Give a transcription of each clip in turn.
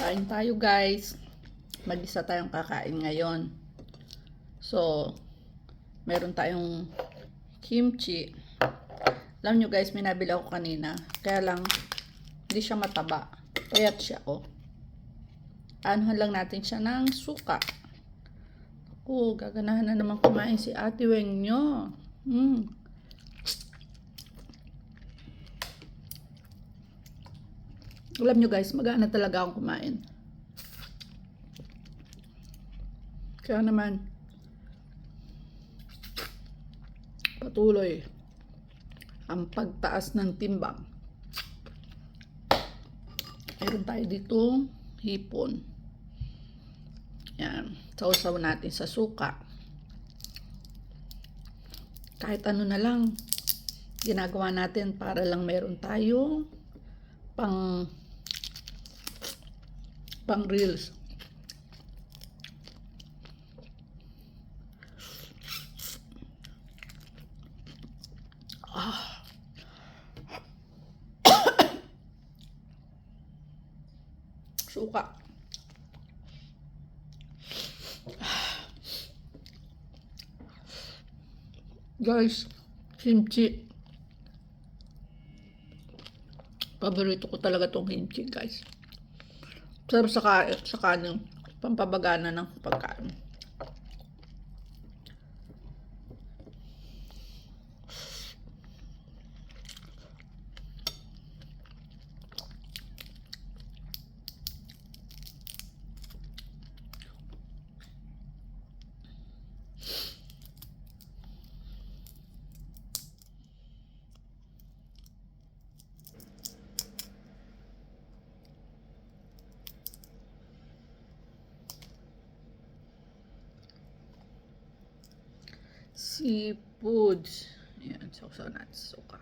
Kain tayo guys. Mag-isa tayong kakain ngayon. So, meron tayong kimchi. Alam nyo guys, may nabili ako kanina. Kaya lang, hindi siya mataba. Payat siya, oh. Anuhan lang natin siya ng suka. Ako, gaganahan na naman kumain si Ate Weng nyo. Mm. Alam nyo guys, magana talaga akong kumain. Kaya naman, patuloy ang pagtaas ng timbang. Meron tayo dito hipon. Yan. Sausaw natin sa suka. Kahit ano na lang, ginagawa natin para lang meron tayo pang pang reels. Ah. Suka. Guys, kimchi. Paborito ko talaga tong kimchi, guys. Sarap sa, ka sa kanin. Pampabagana ng pagkain. Seafood. Ayan, sausaw natin suka.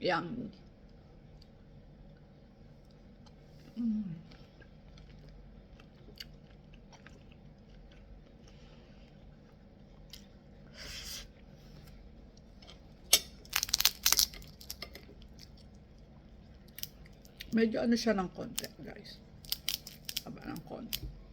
Yummy. Mm. Medyo ano siya ng konti, guys. Haba ng konti.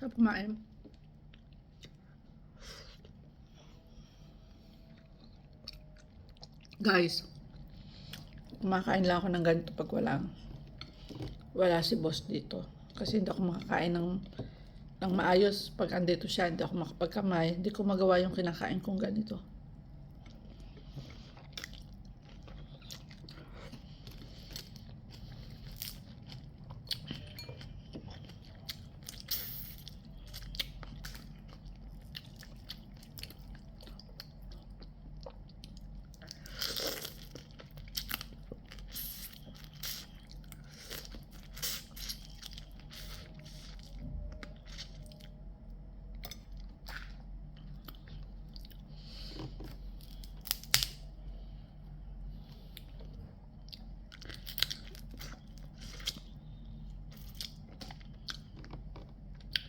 Sarap kumain. Guys, kumakain lang ako ng ganito pag wala, wala si boss dito. Kasi hindi ako makakain ng, ng maayos. Pag andito siya, hindi ako makapagkamay. Hindi ko magawa yung kinakain kong ganito.